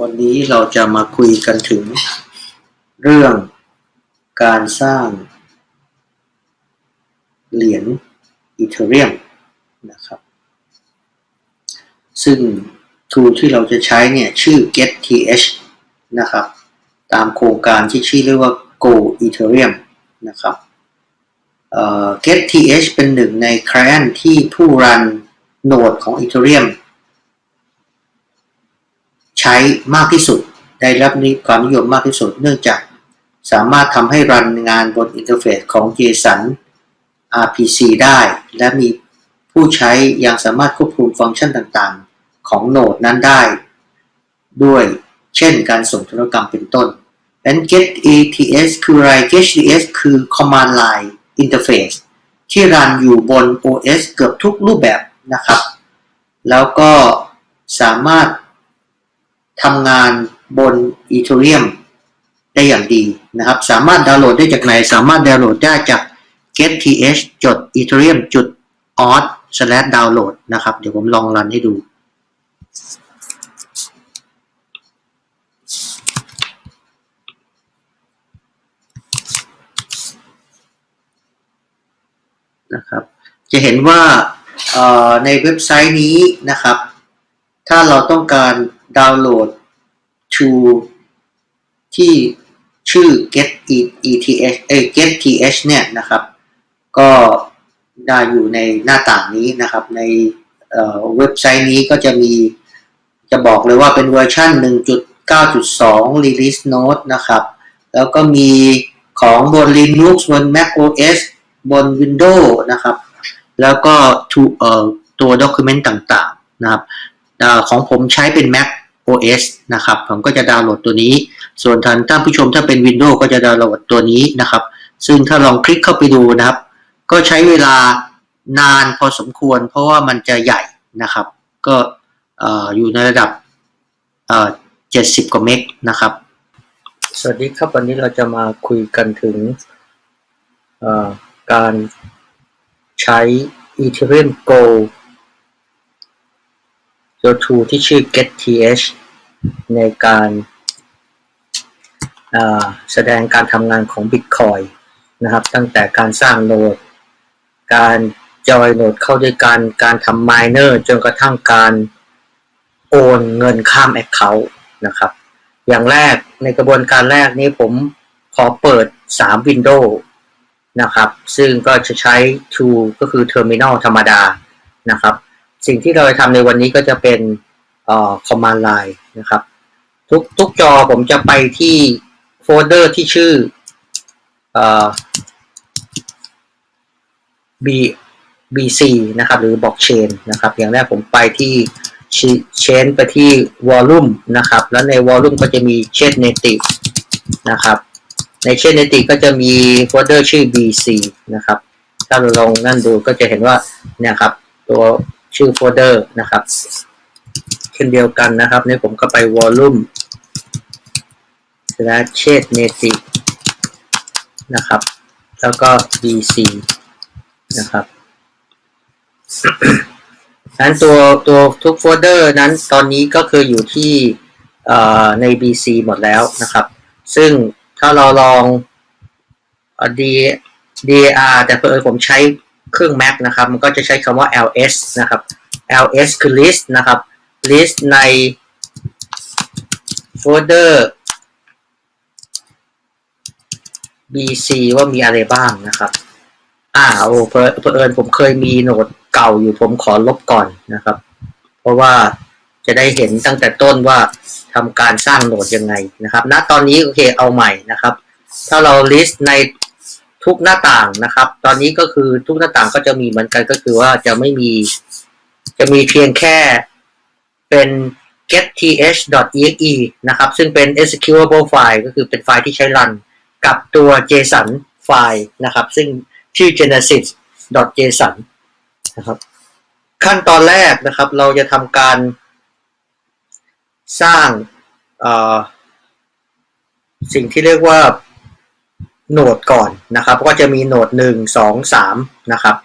วันนี้เราจะมาคุยกันถึง เรื่องการสร้างเหรียญอีเทเรียมนะครับ ซึ่ง tool ที่เราจะใช้เนี่ย ชื่อ getth นะครับ ตามโครงการที่ชื่อเรียกว่า go ethereum นะครับ getth เป็นหนึ่งใน client ที่ผู้รันโนดของ ethereum ใช้มากที่สุด ได้รับความนิยมมากที่สุด เนื่องจากสามารถทำให้รันงานบนอินเทอร์เฟซของ JSON RPC ได้ และมีผู้ใช้ยังสามารถควบคุมฟังก์ชันต่างๆ ของโนดนั้นได้ ด้วยเช่นการส่งธุรกรรมเป็นต้นดังนั้น get ATS คืออะไร get ATS คือ command line interface ที่รันอยู่บน OS เกือบทุกรูปแบบนะครับ แล้วก็สามารถ ทำงานบน Ethereum ได้อย่างดีนะครับ สามารถดาวน์โหลดได้จากไหน สามารถดาวน์โหลดได้จาก getth.ethereum.org slash download นะครับ เดี๋ยวผมลองรันให้ดู นะครับ จะเห็นว่าในเว็บไซต์นี้นะครับ ถ้าเราต้องการ ดาวน์โหลด to ที่ชื่อ get eth เอ้ย get th เนี่ยนะครับ ก็ได้อยู่ในหน้าต่างนี้นะครับ ในเว็บไซต์นี้ก็จะมีจะบอกเลยว่าเป็นเวอร์ชัน1.9.2 release note นะครับ แล้วก็มีของบน Linux บน Mac OS บน Windows นะครับ แล้วก็ตัว document ต่างๆนะครับของผมใช้เป็น Mac OS นะครับ ผมก็จะดาวน์โหลดตัวนี้ ส่วนท่านท่านผู้ชมถ้าเป็น Windows ก็จะดาวน์โหลดตัวนี้นะครับ ซึ่งถ้าลองคลิกเข้าไปดูนะครับ ก็ใช้เวลานานพอสมควร เพราะว่ามันจะใหญ่นะครับ ก็อยู่ในระดับ70กว่าเมกนะครับ สวัสดีครับวันนี้เราจะมาคุยกันถึงการใช้ Ethereum Go ตัว tool ที่ชื่อ getth ในการแสดงการทำงานของ Bitcoin นะครับ ตั้งแต่การสร้างโนด การจอยโนดเข้าด้วยกันการทำ miner จนกระทั่งการโอนเงินข้าม Account นะครับ อย่างแรกในกระบวนการแรกนี้ผมขอเปิด 3 Windows นะครับ ซึ่งก็จะใช้ tool ก็คือ Terminal ธรรมดานะครับ สิ่งที่เราจะทำในวันนี้ก็จะเป็นเอ่อ command line นะครับ ทุกทุกจอผมจะไปที่โฟลเดอร์ที่ชื่อเอ่อ B BC นะครับ หรือ blockchain นะครับ อย่างแรกผมไปที่ chain ไปที่ volume นะครับ แล้วใน volume ก็จะมี chain native นะครับ ใน chain native ก็จะมีโฟลเดอร์ชื่อ BC นะครับ ถ้าเราลองนั่นดูก็จะเห็นว่าเนี่ยครับ ตัว ชื่อโฟลเดอร์นะครับ เช่นเดียวกันนะครับในผมก็ไป volume slash chain native นะครับ แล้วก็ BC นะครับนั้นตัวตัวทุกโฟลเดอร์นั้นตอนนี้ก็คืออยู่ที่ใน BC หมดแล้วนะครับ ซึ่งถ้าเราลอง D DAR แต่เพื่อผมใช้ เครื่อง Mac นะครับ มันก็จะใช้คำว่า ls นะครับ ls คือ list นะครับ list ในโฟลเดอร์ bc ว่ามีอะไรบ้างนะครับ อ่าโอ้เพอเพอเอิญผมเคยมีโหนดเก่าอยู่ผมขอลบก่อนนะครับ เพราะว่าจะได้เห็นตั้งแต่ต้นว่าทำการสร้างโหนดยังไงนะครับณตอนนี้โอเคเอาใหม่นะครับ ถ้าเรา list ใน ทุกหน้าต่างนะครับ ตอนนี้ก็คือทุกหน้าต่างก็จะมีเหมือนกันก็คือว่าจะไม่มี จะมีเพียงแค่เป็น getth.exe นะครับ ซึ่งเป็น executable file ก็คือเป็นไฟล์ที่ใช้รัน กับตัว JSON ไฟล์นะครับ ซึ่งชื่อ genesis.json นะครับขั้นตอนแรกนะครับ เราจะทำการสร้างสิ่งที่เรียกว่า โหนดก่อนนะครับ ก็จะมีโหนด1 2 3 นะครับ